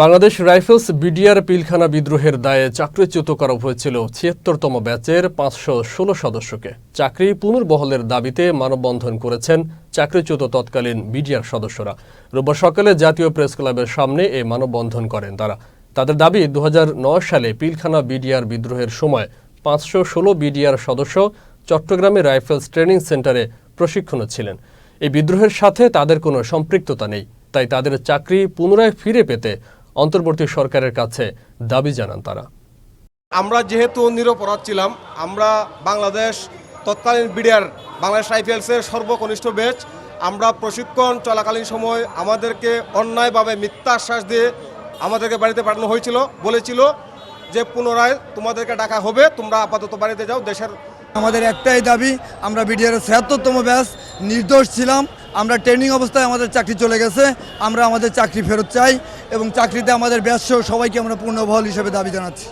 Bangladesh rifles BDR Pilkhana বিদ্রোহের দায়ে চাকরিচ্যুত করা হয়েছিল ছিয়াত্তরতম ব্যাচের পাঁচশো ষোলো সদস্যকে। চাকরি পুনর্বহলের দাবিতে মানববন্ধন করেছেন চাকরিচ্যুত তৎকালীন বিডিআর সদস্যরা। রোববার সকালে জাতীয় প্রেস ক্লাবের সামনে এ মানববন্ধন করেন তারা। তাদের দাবি দু হাজার নয় সালে পিলখানা বিডিআর বিদ্রোহের সময় পাঁচশো ষোলো বিডিআর সদস্য চট্টগ্রামে রাইফেলস ট্রেনিং সেন্টারে প্রশিক্ষণে ছিলেন। এই বিদ্রোহের সাথে তাদের কোনো সম্পৃক্ততা নেই। তাই তাদের চাকরি পুনরায় ফিরে পেতে অন্তর্বর্তী সরকারের কাছে দাবি জানান তারা। আমরা যেহেতু নিরপরাধ ছিলাম আমরা বাংলাদেশ তৎকালীন বিডিআর বাংলাদেশ রাইফেলসের সর্বকনিষ্ঠ ব্যাচ আমরা প্রশিক্ষণ চলাকালীন সময় আমাদেরকে অন্যায়ভাবে মিথ্যা আশ্বাস দিয়ে আমাদেরকে বাড়িতে পাঠানো হয়েছিল বলেছিল যে পুনরায় তোমাদেরকে ডাকা হবে তোমরা আপাতত বাড়িতে যাও দেশের আমাদের একটাই দাবি আমরা বিডিআর ছিয়াত্তরতম ব্যাচ নির্দোষ ছিলাম। আমরা ট্রেনিং অবস্থায় আমাদের চাকরি চলে গেছে, আমরা আমাদের চাকরি ফেরত চাই এবং চাকরিতে আমাদের ব্যস্ত সবাইকে আমরা পূর্ণবহল হিসেবে দাবি জানাচ্ছি।